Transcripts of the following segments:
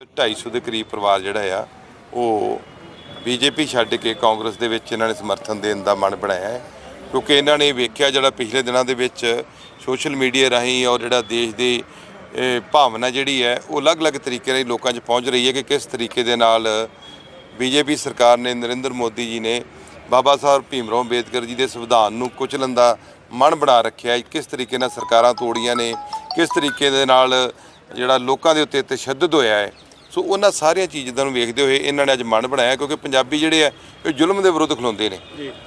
250 ਦੇ ਕਰੀਬ ਪਰਿਵਾਰ ਜਿਹੜਾ ਆ, ਉਹ ਬੀਜੇਪੀ ਛੱਡ ਕੇ ਕਾਂਗਰਸ ਦੇ ਵਿੱਚ ਇਹਨਾਂ ਨੇ ਸਮਰਥਨ ਦੇਣ ਦਾ ਮਨ ਬਣਾਇਆ ਹੈ। ਕਿਉਂਕਿ ਇਹਨਾਂ ਨੇ ਵੇਖਿਆ ਜਿਹੜਾ ਪਿਛਲੇ ਦਿਨਾਂ ਦੇ ਵਿੱਚ ਸੋਸ਼ਲ ਮੀਡੀਆ ਰਾਹੀਂ ਔਰ ਜਿਹੜਾ ਦੇਸ਼ ਦੀ ਭਾਵਨਾ ਜਿਹੜੀ ਹੈ, ਉਹ ਅਲੱਗ-ਅਲੱਗ ਤਰੀਕੇ ਨਾਲ ਲੋਕਾਂ 'ਚ ਪਹੁੰਚ ਰਹੀ ਹੈ ਕਿ ਕਿਸ ਤਰੀਕੇ ਦੇ ਨਾਲ ਬੀਜੇਪੀ ਸਰਕਾਰ ਨੇ ਨਰਿੰਦਰ ਮੋਦੀ ਜੀ ਨੇ ਬਾਬਾ ਸਾਹਿਬ ਭੀਮਰਾਓ ਅੰਬੇਦਕਰ ਜੀ ਦੇ ਸੰਵਿਧਾਨ ਨੂੰ ਕੁਚਲਣ ਦਾ ਮਨ ਬਣਾ ਰੱਖਿਆ ਹੈ। ਕਿਸ ਤਰੀਕੇ ਨਾਲ ਸਰਕਾਰਾਂ ਤੋੜੀਆਂ ਨੇ, ਕਿਸ ਤਰੀਕੇ ਦੇ ਨਾਲ ਜਿਹੜਾ ਲੋਕਾਂ ਦੇ ਉੱਤੇ ਤਸ਼ੱਦਦ ਹੋਇਆ ਹੈ ਸੋ ਉਹਨਾਂ ਸਾਰੀਆਂ ਚੀਜ਼ਾਂ ਨੂੰ ਵੇਖਦੇ ਹੋਏ ਇਹਨਾਂ ਨੇ ਅੱਜ ਮਨ ਬਣਾਇਆ ਕਿਉਂਕਿ ਪੰਜਾਬੀ ਜਿਹੜੇ ਆ ਇਹ ਜ਼ੁਲਮ ਦੇ ਵਿਰੁੱਧ ਖਲੋਂਦੇ ਨੇ।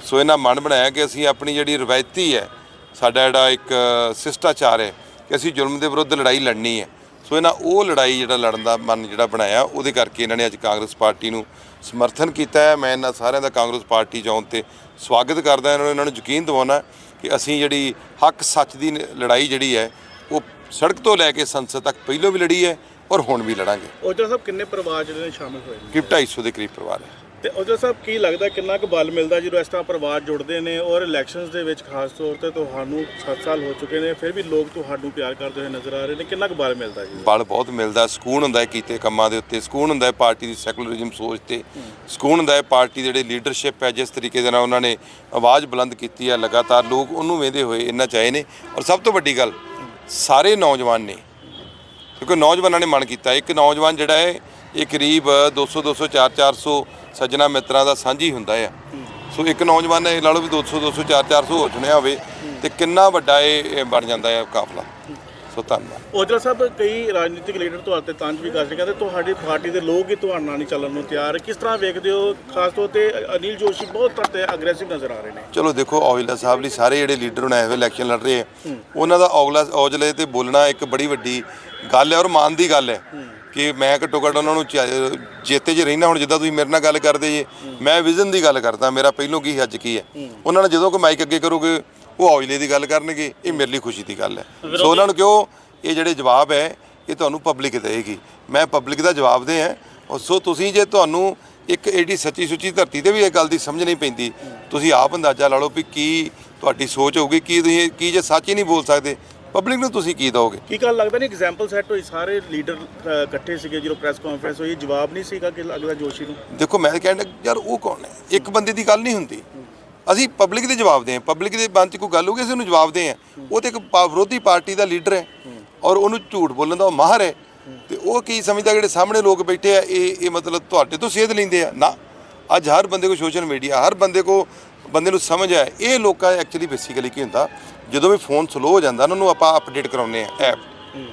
ਸੋ ਇਹਨਾਂ ਮਨ ਬਣਾਇਆ ਕਿ ਅਸੀਂ ਆਪਣੀ ਜਿਹੜੀ ਰਵਾਇਤੀ ਹੈ ਸਾਡਾ ਜਿਹੜਾ ਇੱਕ ਸਿਸ਼ਟਾਚਾਰ ਹੈ ਕਿ ਅਸੀਂ ਜ਼ੁਲਮ ਦੇ ਵਿਰੁੱਧ ਲੜਾਈ ਲੜਨੀ ਹੈ। ਸੋ ਇਹਨਾਂ ਉਹ ਲੜਾਈ ਜਿਹੜਾ ਲੜਨ ਦਾ ਮਨ ਜਿਹੜਾ ਬਣਾਇਆ ਉਹਦੇ ਕਰਕੇ ਇਹਨਾਂ ਨੇ ਅੱਜ ਕਾਂਗਰਸ ਪਾਰਟੀ ਨੂੰ ਸਮਰਥਨ ਕੀਤਾ ਹੈ। ਮੈਂ ਇਹਨਾਂ ਸਾਰਿਆਂ ਦਾ ਕਾਂਗਰਸ ਪਾਰਟੀ 'ਚ ਆਉਣ ਤੇ ਸਵਾਗਤ ਕਰਦਾ ਇਹਨਾਂ ਨੂੰ ਇਹਨਾਂ ਨੂੰ ਯਕੀਨ ਦਿਵਾਉਣਾ ਕਿ ਅਸੀਂ ਜਿਹੜੀ ਹੱਕ ਸੱਚ ਦੀ ਲੜਾਈ ਜਿਹੜੀ ਹੈ ਉਹ ਸੜਕ ਤੋਂ ਲੈ ਕੇ ਸੰਸਦ ਤੱਕ ਪਹਿਲੋਂ ਵੀ ਲੜੀ ਹੈ। ਔਰ ਹੁਣ ਵੀ ਲੜਾਂਗੇ। ਔਜਲਾ ਸਾਹਿਬ ਕਿੰਨੇ ਪਰਿਵਾਰ ਜਿਹੜੇ ਨੇ ਸ਼ਾਮਿਲ ਹੋਏ ਨੇ? ਕਿ 250 ਦੇ ਕਰੀਬ ਪਰਿਵਾਰ ਹੈ। ਤੇ ਔਜਲਾ ਸਾਹਿਬ ਕੀ ਲੱਗਦਾ ਕਿੰਨਾ ਕੁ ਬਲ ਮਿਲਦਾ ਜਦੋਂ ਇਸ ਤਰ੍ਹਾਂ ਪਰਿਵਾਰ ਜੁੜਦੇ ਨੇ ਔਰ ਇਲੈਕਸ਼ਨਸ ਦੇ ਵਿੱਚ ਖਾਸ ਤੌਰ ਤੇ ਤੁਹਾਨੂੰ 7 ਸਾਲ ਹੋ ਚੁੱਕੇ ਨੇ ਫਿਰ ਵੀ ਲੋਕ ਤੁਹਾਨੂੰ ਪਿਆਰ ਕਰਦੇ ਹੋਏ ਨਜ਼ਰ ਆ ਰਹੇ ਨੇ? ਕਿੰਨਾ ਕੁ ਬਲ ਮਿਲਦਾ ਜੀ? ਬਲ ਬਹੁਤ ਮਿਲਦਾ। ਸਕੂਨ ਹੁੰਦਾ ਹੈ ਕੀਤੇ ਕੰਮਾਂ ਦੇ ਉੱਤੇ। ਸਕੂਨ ਹੁੰਦਾ ਹੈ ਪਾਰਟੀ ਦੀ ਸੈਕੂਲਰਿਜ਼ਮ ਸੋਚ ਤੇ। ਸਕੂਨ ਹੁੰਦਾ ਹੈ ਪਾਰਟੀ ਦੀ ਜਿਹੜੀ ਲੀਡਰਸ਼ਿਪ ਹੈ ਜਿਸ ਤਰੀਕੇ ਦੇ ਨਾਲ ਉਹਨਾਂ ਨੇ ਆਵਾਜ਼ ਬੁਲੰਦ ਕੀਤੀ ਹੈ ਲਗਾਤਾਰ। ਲੋਕ ਉਹਨੂੰ ਵੇਂਦੇ ਹੋਏ ਇੰਨਾ ਚਾਹੇ ਨੇ। ਔਰ ਸਭ ਤੋਂ ਵੱਡੀ ਗੱਲ ਸਾਰੇ ਨੌਜਵਾਨ ਨੇ ਕਿਉਂਕਿ ਨੌਜਵਾਨਾਂ ਨੇ ਮਨ ਕੀਤਾ। ਇੱਕ ਨੌਜਵਾਨ ਜਿਹੜਾ ਹੈ ਇਹ ਕਰੀਬ 200 200 4 400 ਸੱਜਣਾ ਮਿੱਤਰਾਂ ਦਾ ਸਾਂਝੀ ਹੁੰਦਾ ਹੈ ਸੋ ਇੱਕ ਨੌਜਵਾਨ ਇਹ ਲਾ ਲਓ ਵੀ 200 200 4 400 ਹੋ ਚੁਣਿਆ ਹੋਵੇ ਤੇ ਕਿੰਨਾ ਵੱਡਾ ਇਹ ਬਣ ਜਾਂਦਾ ਹੈ ਕਾਫਲਾ। ਸੋ ਧੰਨਵਾਦ। ਔਜਲਾ ਸਾਹਿਬ ਕਈ ਰਾਜਨੀਤਿਕ ਲੀਡਰ ਤੁਹਾਡੇ ਤੇ ਤੰਜ ਵੀ ਕਰਦੇ ਕਹਿੰਦੇ ਤੁਹਾਡੀ ਪਾਰਟੀ ਦੇ ਲੋਕ ਹੀ ਤੁਹਾਡੇ ਨਾਲ ਨਹੀਂ ਚੱਲਣ ਨੂੰ ਤਿਆਰ। ਕਿਸ ਤਰ੍ਹਾਂ ਵੇਖਦੇ ਹੋ? ਖਾਸ ਤੌਰ ਤੇ ਅਨਿਲ ਜੋਸ਼ੀ ਬਹੁਤ ਤੁਹਾਡੇ ਅਗਰੈਸਿਵ ਨਜ਼ਰ ਆ ਰਹੇ ਨੇ। ਚਲੋ ਦੇਖੋ ਔਜਲਾ ਸਾਹਿਬ ਲਈ ਸਾਰੇ ਜਿਹੜੇ ਲੀਡਰ ਹੁਣ ਐਵੇਂ ਇਲੈਕਸ਼ਨ ਲੜ ਰਹੇ ਆ ਉਹਨਾਂ ਦਾ ਔਜਲਾ ਔਜਲੇ ਤੇ ਬੋਲਣਾ ਇੱਕ ਬੜੀ ਵੱਡੀ ਗੱਲ ਹੈ ਔਰ ਮਾਨ ਦੀ ਗੱਲ ਹੈ ਕਿ ਮੈਂ ਘੱਟੋ ਘੱਟ ਉਹਨਾਂ ਨੂੰ ਜੇਤੇ 'ਚ ਰਹਿਣਾ ਹੁਣ ਜਿੱਦਾਂ ਤੁਸੀਂ ਮੇਰੇ ਨਾਲ ਗੱਲ ਕਰਦੇ ਜੇ ਮੈਂ ਵਿਜ਼ਨ ਦੀ ਗੱਲ ਕਰਦਾ ਮੇਰਾ ਪਹਿਲੋਂ ਕੀ ਅੱਜ ਕੀ ਹੈ। ਉਹਨਾਂ ਨੇ ਜਦੋਂ ਕੋਈ ਮਾਈਕ ਅੱਗੇ ਕਰੋਗੇ ਉਹ ਔਜਲੇ ਦੀ ਗੱਲ ਕਰਨਗੇ ਇਹ ਮੇਰੇ ਲਈ ਖੁਸ਼ੀ ਦੀ ਗੱਲ ਹੈ। ਸੋ ਉਹਨਾਂ ਨੂੰ ਕਿਉਂ ਇਹ ਜਿਹੜੇ ਜਵਾਬ ਹੈ ਇਹ ਤੁਹਾਨੂੰ ਪਬਲਿਕ ਦੇਗੀ ਮੈਂ ਪਬਲਿਕ ਦਾ ਜਵਾਬ ਦੇ ਹਾਂ। ਔਰ ਸੋ ਤੁਸੀਂ ਜੇ ਤੁਹਾਨੂੰ ਇੱਕ ਏਡੀ ਸੱਚੀ ਸੁੱਚੀ ਧਰਤੀ ਤੇ ਵੀ ਇਹ ਗੱਲ ਦੀ ਸਮਝ ਨਹੀਂ ਪੈਂਦੀ ਤੁਸੀਂ ਆਪ ਅੰਦਾਜ਼ਾ ਲਾ ਲਓ ਵੀ ਕੀ ਤੁਹਾਡੀ ਸੋਚ ਹੋਊਗੀ ਕੀ ਤੁਸੀਂ ਕੀ ਜੇ ਸੱਚ ਹੀ ਨਹੀਂ ਬੋਲ ਸਕਦੇ ਪਬਲਿਕ ਨੂੰ ਤੁਸੀਂ ਕੀ ਦਿਓਗੇ ਕੀ ਗੱਲ ਲੱਗਦਾ ਨਹੀਂ? ਐਗਜ਼ਾਮਪਲ ਸੈੱਟ ਹੋਈ ਸਾਰੇ ਲੀਡਰ ਅ, ਇਕੱਠੇ ਸੀਗੇ ਜਦੋਂ ਪ੍ਰੈਸ ਕਾਨਫਰੰਸ ਹੋਈ ਜਵਾਬ ਨਹੀਂ ਸੀਗਾ ਕਿ ਲੱਗਦਾ ਜੋਸ਼ੀ ਨੂੰ? ਦੇਖੋ ਮੈਂ ਕਹਿੰਦਾ ਯਾਰ ਉਹ ਕੌਣ ਹੈ? ਇੱਕ ਬੰਦੇ ਦੀ ਗੱਲ ਨਹੀਂ ਹੁੰਦੀ। ਅਸੀਂ ਪਬਲਿਕ ਦੇ ਜਵਾਬ ਦੇ ਹਾਂ ਪਬਲਿਕ ਦੇ ਮਨ 'ਚ ਕੋਈ ਗੱਲ ਹੋਊਗੀ ਅਸੀਂ ਉਹਨੂੰ ਜਵਾਬ ਦੇ ਹਾਂ ਉਹ ਤੇ ਇੱਕ ਪਾ- ਵਿਰੋਧੀ ਪਾਰਟੀ ਦਾ ਲੀਡਰ ਹੈ ਔਰ ਉਹਨੂੰ ਝੂਠ ਬੋਲਣ ਦਾ ਉਹ ਮਾਹਰ ਹੈ। ਤੇ ਉਹ ਕੀ ਸਮਝਦਾ ਜਿਹੜੇ ਸਾਹਮਣੇ ਲੋਕ ਬੈਠੇ ਆ ਇਹ ਇਹ ਮਤਲਬ ਤੁਹਾਡੇ ਤੋਂ ਸੇਧ ਲੈਂਦੇ ਆ? ਨਾ। ਅੱਜ ਹਰ ਬੰਦੇ ਕੋ ਸੋਸ਼ਲ ਮੀਡੀਆ ਹਰ ਬੰਦੇ ਕੋ ਬੰਦੇ ਨੂੰ ਸਮਝ ਹੈ ਇਹ ਲੋਕਾਂ ਐਕਚੁਅਲੀ ਬੇਸਿਕਲੀ ਕੀ ਹੁੰਦਾ, ਜਦੋਂ ਵੀ ਫੋਨ ਸਲੋ ਹੋ ਜਾਂਦਾ ਉਹਨਾਂ ਨੂੰ ਆਪਾਂ ਅਪਡੇਟ ਕਰਾਉਂਦੇ ਆ ਐਪ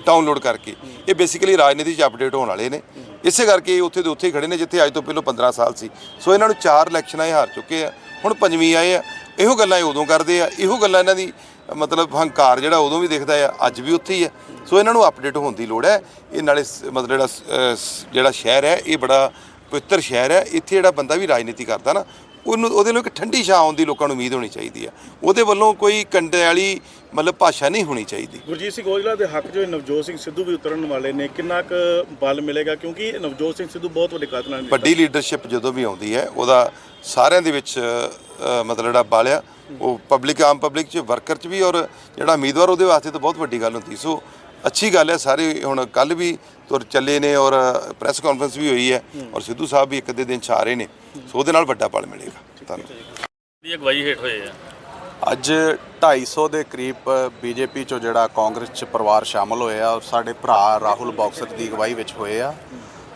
ਡਾਊਨਲੋਡ ਕਰਕੇ। ਇਹ ਬੇਸਿਕਲੀ ਰਾਜਨੀਤੀ 'ਚ ਅਪਡੇਟ ਹੋਣ ਵਾਲੇ ਨੇ। ਇਸੇ ਕਰਕੇ ਇਹ ਉੱਥੇ ਦੇ ਉੱਥੇ ਹੀ ਖੜੇ ਨੇ, ਜਿੱਥੇ ਅੱਜ ਤੋਂ ਪਹਿਲਾਂ 15 ਸਾਲ ਸੀ। ਸੋ ਇਹਨਾਂ ਨੂੰ ਚਾਰ ਇਲੈਕਸ਼ਨਾਂ ਇਹ ਹਾਰ ਚੁੱਕੇ ਆ। ਹੁਣ ਪੰਜਵੀਂ ਆਏ ਆ। ਇਹੋ ਗੱਲਾਂ ਇਹ ਉਦੋਂ ਕਰਦੇ ਆ। ਇਹੋ ਗੱਲਾਂ ਇਹਨਾਂ ਦੀ, ਮਤਲਬ ਹੰਕਾਰ ਜਿਹੜਾ ਉਦੋਂ ਵੀ ਦਿਖਦਾ ਆ, ਅੱਜ ਵੀ ਉੱਥੇ ਹੀ ਆ। ਸੋ ਇਹਨਾਂ ਨੂੰ ਅਪਡੇਟ ਹੋਣ ਦੀ ਲੋੜ ਹੈ। ਇਹ ਨਾਲੇ ਸ- ਮਤਲਬ ਜਿਹੜਾ ਜਿਹੜਾ ਸ਼ਹਿਰ ਹੈ, ਇਹ ਬੜਾ ਪਵਿੱਤਰ ਸ਼ਹਿਰ ਹੈ। ਇੱਥੇ ਜਿਹੜਾ ਬੰਦਾ ਵੀ ਰਾਜਨੀਤੀ ਕਰਦਾ ਨਾ ਉਹਨੂੰ ਉਹਦੇ ਲਈ ਇੱਕ ਠੰਡੀ ਛਾਂ ਆਉਣ ਦੀ ਲੋਕਾਂ ਨੂੰ ਉਮੀਦ ਹੋਣੀ ਚਾਹੀਦੀ ਆ। ਉਹਦੇ ਵੱਲੋਂ ਕੋਈ ਕੰਡੇ ਵਾਲੀ ਮਤਲਬ ਭਾਸ਼ਾ ਨਹੀਂ ਹੋਣੀ ਚਾਹੀਦੀ। ਗੁਰਜੀਤ ਸਿੰਘ ਔਜਲਾ ਦੇ ਹੱਕ 'ਚ ਨਵਜੋਤ ਸਿੰਘ ਸਿੱਧੂ ਵੀ ਉਤਰਨ ਵਾਲੇ ਨੇ। ਕਿੰਨਾ ਕੁ ਬਲ ਮਿਲੇਗਾ? ਕਿਉਂਕਿ ਨਵਜੋਤ ਸਿੰਘ ਸਿੱਧੂ ਬਹੁਤ ਵੱਡੇ ਕਾਤਲ ਨਾਲ ਵੱਡੀ ਲੀਡਰਸ਼ਿਪ ਜਦੋਂ ਵੀ ਆਉਂਦੀ ਹੈ ਉਹਦਾ ਸਾਰਿਆਂ ਦੇ ਵਿੱਚ ਅ, ਮਤਲਬ ਜਿਹੜਾ ਬਾਲਿਆ ਉਹ ਪਬਲਿਕ ਆਮ ਪਬਲਿਕ ਚ ਵਰਕਰ ਚ ਵੀ ਔਰ ਜਿਹੜਾ ਉਮੀਦਵਾਰ ਉਹਦੇ ਵਾਸਤੇ ਤਾਂ ਬਹੁਤ ਵੱਡੀ ਗੱਲ ਹੁੰਦੀ। ਸੋ ਅੱਛੀ ਗੱਲ ਹੈ ਸਾਰੇ ਹੁਣ ਕੱਲ ਵੀ ਤੁਰ ਚੱਲੇ ਨੇ ਔਰ ਪ੍ਰੈਸ ਕਾਨਫਰੰਸ ਵੀ ਹੋਈ ਹੈ ਔਰ ਸਿੱਧੂ ਸਾਹਿਬ ਵੀ ਇੱਕ ਅੱਧੇ ਦਿਨ ਚ ਆ ਰਹੇ ਨੇ ਸੋ ਉਹਦੇ ਨਾਲ ਵੱਡਾ ਪਲ ਮਿਲੇਗਾ। ਧੰਨਵਾਦ। ਦੀ ਅਗਵਾਈ ਹੇਠ ਹੋਏ ਆ। ਅੱਜ 250 ਦੇ ਕਰੀਬ ਬੀਜੇਪੀ ਚੋਂ ਜਿਹੜਾ ਕਾਂਗਰਸ ਚ ਪਰਿਵਾਰ ਸ਼ਾਮਲ ਹੋਏ ਆ ਔਰ ਸਾਡੇ ਭਰਾ ਰਾਹੁਲ ਬਾਕਸਰ ਦੀ ਅਗਵਾਈ ਵਿੱਚ ਹੋਏ ਆ।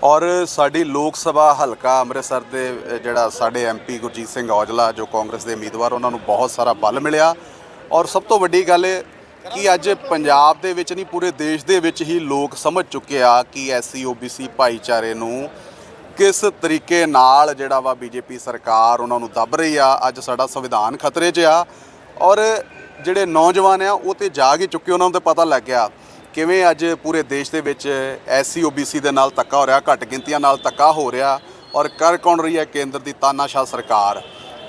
ਔਰ ਸਾਡੀ ਲੋਕ ਸਭਾ ਹਲਕਾ ਅੰਮ੍ਰਿਤਸਰ ਦੇ ਜਿਹੜਾ ਸਾਡੇ ਐਮਪੀ ਗੁਰਜੀਤ ਸਿੰਘ ਔਜਲਾ ਜੋ ਕਾਂਗਰਸ ਦੇ ਉਮੀਦਵਾਰ ਉਹਨਾਂ ਨੂੰ ਬਹੁਤ ਸਾਰਾ ਬਲ ਮਿਲਿਆ। ਔਰ ਸਭ ਤੋਂ ਵੱਡੀ ਗੱਲ ਇਹ ਕਿ ਅੱਜ ਪੰਜਾਬ ਦੇ ਵਿੱਚ ਨਹੀਂ, ਪੂਰੇ ਦੇਸ਼ ਦੇ ਵਿੱਚ ਹੀ ਲੋਕ ਸਮਝ ਚੁੱਕੇ ਆ ਕਿ ਐਸਸੀ ਓਬੀਸੀ ਭਾਈਚਾਰੇ ਨੂੰ ਕਿਸ ਤਰੀਕੇ ਨਾਲ ਜਿਹੜਾ ਵਾ ਬੀਜੇਪੀ ਸਰਕਾਰ ਉਹਨਾਂ ਨੂੰ ਦੱਬ ਰਹੀ ਆ। ਅੱਜ ਸਾਡਾ ਸੰਵਿਧਾਨ ਖਤਰੇ 'ਚ ਆ ਔਰ ਜਿਹੜੇ ਨੌਜਵਾਨ ਆ, ਉਹ ਤੇ ਜਾਗ ਹੀ ਚੁੱਕੇ, ਉਹਨਾਂ ਨੂੰ ਤੇ ਪਤਾ ਲੱਗ ਗਿਆ ਕਿਵੇਂ ਅੱਜ ਪੂਰੇ ਦੇਸ਼ ਦੇ ਵਿੱਚ ਐਸਸੀ ਓਬੀਸੀ ਦੇ ਨਾਲ ਧੱਕਾ ਹੋ ਰਿਹਾ, ਘੱਟ ਗਿਣਤੀਆਂ ਨਾਲ ਧੱਕਾ ਹੋ ਰਿਹਾ ਔਰ ਕਰ ਕੌਣ ਰਹੀ ਹੈ ਕੇਂਦਰ ਦੀ ਤਾਨਾਸ਼ਾਹ ਸਰਕਾਰ।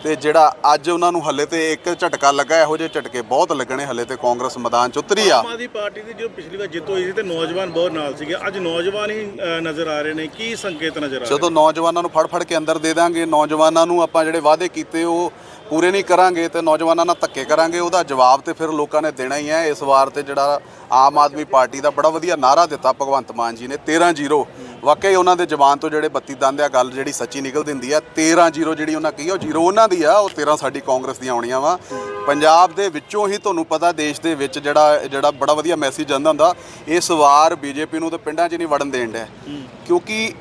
ਤੇ ਜਿਹੜਾ ਅੱਜ ਉਹਨਾਂ ਨੂੰ ਹੱਲੇ ਤੇ ਇੱਕ ਝਟਕਾ ਲੱਗਾ ਇਹੋ ਜਿਹੇ ਝਟਕੇ ਬਹੁਤ ਲੱਗਣੇ ਹੱਲੇ ਤੇ ਕਾਂਗਰਸ ਮੈਦਾਨ 'ਚ ਉਤਰੀ ਆ। ਆਮ ਆਦਮੀ ਪਾਰਟੀ ਦੀ ਜੋ ਪਿਛਲੀ ਵਾਰ ਜਿੱਤ ਹੋਈ ਸੀ ਤੇ ਨੌਜਵਾਨ ਬਹੁਤ ਨਾਲ ਸੀਗੇ। ਅੱਜ ਨੌਜਵਾਨ ਹੀ ਅ, ਨਜ਼ਰ ਆ ਰਹੇ ਨੇ। ਕੀ ਸੰਕੇਤ ਨਜ਼ਰ ਆ ਰਹੇ ਜਦੋਂ ਨੌਜਵਾਨਾਂ ਨੂੰ ਫੜ ਫੜ ਕੇ ਅੰਦਰ ਦੇ ਦਾਂਗੇ ਨੌਜਵਾਨਾਂ ਨੂੰ ਆਪਾਂ ਜਿਹੜੇ ਵਾਅਦੇ ਕੀਤੇ ਉਹ ਪੂਰੇ ਨਹੀਂ ਕਰਾਂਗੇ ਤੇ ਨੌਜਵਾਨਾਂ ਨਾਲ ਧੱਕੇ ਕਰਾਂਗੇ ਉਹਦਾ ਜਵਾਬ ਤੇ ਫਿਰ ਲੋਕਾਂ ਨੇ ਦੇਣਾ ਹੀ ਹੈ। ਇਸ ਵਾਰ ਤੇ ਜਿਹੜਾ ਆਮ ਆਦਮੀ ਪਾਰਟੀ ਦਾ ਬੜਾ ਵਧੀਆ ਨਾਰਾ ਦਿੱਤਾ ਭਗਵੰਤ ਮਾਨ ਜੀ ਨੇ 13-0 ਵਾਕਈ ਉਹਨਾਂ ਦੇ ਜ਼ਬਾਨ ਤੋਂ ਜਿਹੜੇ 32 ਦੰਦ ਆ ਗੱਲ ਜਿਹੜੀ ਸੱਚੀ ਨਿਕਲ ਦਿੰਦੀ ਆ 13 ਜ਼ੀਰੋ ਜਿਹੜੀ ਉਹਨਾਂ ਕਹੀ ਉਹ ਜ਼ੀਰੋ ਉਹਨਾਂ ਦੀ ਆ ਉਹ 13 ਸਾਡੀ ਕਾਂਗਰਸ ਦੀਆਂ ਆਉਣੀਆਂ ਵਾ। ਪੰਜਾਬ ਦੇ ਵਿੱਚੋਂ ਹੀ ਤੁਹਾਨੂੰ ਪਤਾ ਦੇਸ਼ ਦੇ ਵਿੱਚ ਜਿਹੜਾ ਜਿਹੜਾ ਬੜਾ ਵਧੀਆ ਮੈਸੇਜ ਜਾਂਦਾ ਹੁੰਦਾ ਇਸ ਵਾਰ ਬੀਜੇਪੀ ਨੂੰ ਤਾਂ ਪਿੰਡਾਂ 'ਚ ਨਹੀਂ ਵੜਨ ਦੇਣ ਡਿਆ। ਕਿਉਂਕਿ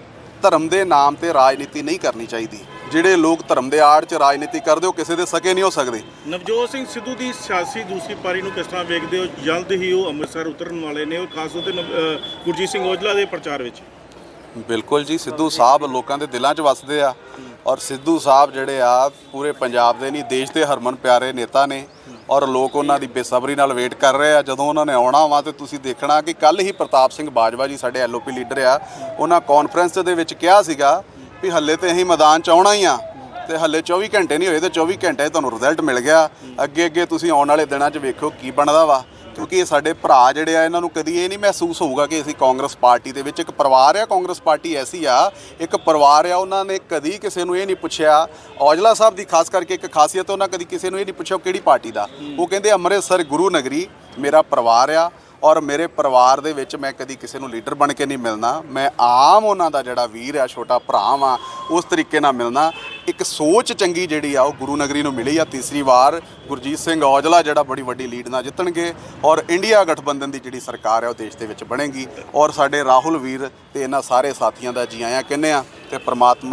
ਧਰਮ ਦੇ ਨਾਮ ਤੇ ਰਾਜਨੀਤੀ ਨਹੀਂ ਕਰਨੀ ਚਾਹੀਦੀ। ਜਿਹੜੇ ਲੋਕ ਧਰਮ ਦੇ ਆੜ 'ਚ ਰਾਜਨੀਤੀ ਕਰਦੇ ਉਹ ਕਿਸੇ ਦੇ ਸਕੇ ਨਹੀਂ ਹੋ ਸਕਦੇ। ਨਵਜੋਤ ਸਿੰਘ ਸਿੱਧੂ ਦੀ ਸਿਆਸੀ ਦੂਸਰੀ ਪਾਰੀ ਨੂੰ ਕਿਸ ਤਰ੍ਹਾਂ ਵੇਖਦੇ ਹੋ? ਜਲਦ ਹੀ ਉਹ ਅੰਮ੍ਰਿਤਸਰ ਉਤਰਨ ਵਾਲੇ ਨੇ ਉਹ ਖਾਸ ਤੌਰ ਤੇ ਗੁਰਜੀਤ ਸਿੰਘ ਔਜਲਾ ਦੇ ਪ੍ਰਚਾਰ ਵਿੱਚ। ਬਿਲਕੁਲ ਜੀ, ਸਿੱਧੂ ਸਾਹਿਬ ਲੋਕਾਂ ਦੇ ਦਿਲਾਂ 'ਚ ਵੱਸਦੇ ਆ ਔਰ ਸਿੱਧੂ ਸਾਹਿਬ ਜਿਹੜੇ ਆ, ਪੂਰੇ ਪੰਜਾਬ ਦੇ ਨਹੀਂ, ਦੇਸ਼ ਦੇ ਹਰਮਨ ਪਿਆਰੇ ਨੇਤਾ ਨੇ ਔਰ ਲੋਕ ਉਹਨਾਂ ਦੀ ਬੇਸਬਰੀ ਨਾਲ ਵੇਟ ਕਰ ਰਹੇ ਆ। ਜਦੋਂ ਉਹਨਾਂ ਨੇ ਆਉਣਾ ਵਾ ਤੇ ਤੁਸੀਂ ਦੇਖਣਾ ਕਿ ਕੱਲ ਹੀ ਪ੍ਰਤਾਪ ਸਿੰਘ ਬਾਜਵਾ ਜੀ ਸਾਡੇ ਐਲਓਪੀ ਲੀਡਰ ਆ, ਉਹਨਾਂ ਕਾਨਫਰੰਸ ਦੇ ਵਿੱਚ ਕਿਹਾ ਸੀਗਾ ਵੀ ਹੱਲੇ ਤੇ ਅਸੀਂ ਮੈਦਾਨ 'ਚ ਆਉਣਾ ਹੀ ਆ ਤੇ ਹੱਲੇ 24 ਘੰਟੇ ਨਹੀਂ ਹੋਏ ਤੇ 24 ਘੰਟੇ ਤੁਹਾਨੂੰ ਰਿਜ਼ਲਟ ਮਿਲ ਗਿਆ। ਅੱਗੇ ਅੱਗੇ ਤੁਸੀਂ ਆਉਣ ਵਾਲੇ ਦਿਨਾਂ 'ਚ ਵੇਖੋ ਕੀ ਬਣਦਾ ਵਾ। ਕਿਉਂਕਿ ਇਹ ਸਾਡੇ ਭਰਾ ਜਿਹੜੇ ਆ, ਇਹਨਾਂ ਨੂੰ ਕਦੀ ਇਹ ਨਹੀਂ ਮਹਿਸੂਸ ਹੋਊਗਾ ਕਿ ਅਸੀਂ ਕਾਂਗਰਸ ਪਾਰਟੀ ਦੇ ਵਿੱਚ ਇੱਕ ਪਰਿਵਾਰ ਆ, ਕਾਂਗਰਸ ਪਾਰਟੀ ਐਸੀ ਆ, ਇੱਕ ਪਰਿਵਾਰ ਆ, ਉਹਨਾਂ ਨੇ ਕਦੀ ਕਿਸੇ ਨੂੰ ਇਹ ਨਹੀਂ ਪੁੱਛਿਆ। ਔਜਲਾ ਸਾਹਿਬ ਦੀ ਖਾਸ ਕਰਕੇ ਇੱਕ ਖਾਸੀਅਤ ਉਹਨਾਂ ਕਦੀ ਕਿਸੇ ਨੂੰ ਇਹ ਨਹੀਂ ਪੁੱਛਿਆ ਉਹ ਕਿਹੜੀ ਪਾਰਟੀ ਦਾ। ਉਹ ਕਹਿੰਦੇ ਅੰਮ੍ਰਿਤਸਰ ਗੁਰੂ ਨਗਰੀ, ਮੇਰਾ ਪਰਿਵਾਰ ਆ ਔਰ ਮੇਰੇ ਪਰਿਵਾਰ ਦੇ ਵਿੱਚ ਮੈਂ ਕਦੀ ਕਿਸੇ ਨੂੰ ਲੀਡਰ ਬਣ ਕੇ ਨਹੀਂ ਮਿਲਣਾ। ਮੈਂ ਆਮ ਉਹਨਾਂ ਦਾ ਜਿਹੜਾ ਵੀਰ ਆ, ਛੋਟਾ ਭਰਾ ਵਾਂ, ਉਸ ਤਰੀਕੇ ਨਾਲ ਮਿਲਣਾ। ਇੱਕ ਸੋਚ ਚੰਗੀ ਜਿਹੜੀ ਆ, ਉਹ ਗੁਰੂ ਨਗਰੀ ਨੂੰ ਮਿਲੀ ਆ। ਤੀਸਰੀ ਵਾਰ ਗੁਰਜੀਤ ਸਿੰਘ ਔਜਲਾ ਜਿਹੜਾ ਬੜੀ ਵੱਡੀ ਲੀਡ ਨਾਲ ਜਿੱਤਣਗੇ ਔਰ ਇੰਡੀਆ ਗਠਬੰਧਨ ਦੀ ਜਿਹੜੀ ਸਰਕਾਰ ਹੈ ਉਹ ਦੇਸ਼ ਦੇ ਵਿੱਚ ਬਣੇਗੀ। ਔਰ ਸਾਡੇ ਰਾਹੁਲ ਵੀਰ ਤੇ ਇਹਨਾਂ ਸਾਰੇ ਸਾਥੀਆਂ ਦਾ ਜੀ ਆਇਆਂ ਕਹਿੰਦੇ ਆ ਤੇ ਪ੍ਰਮਾਤਮਾ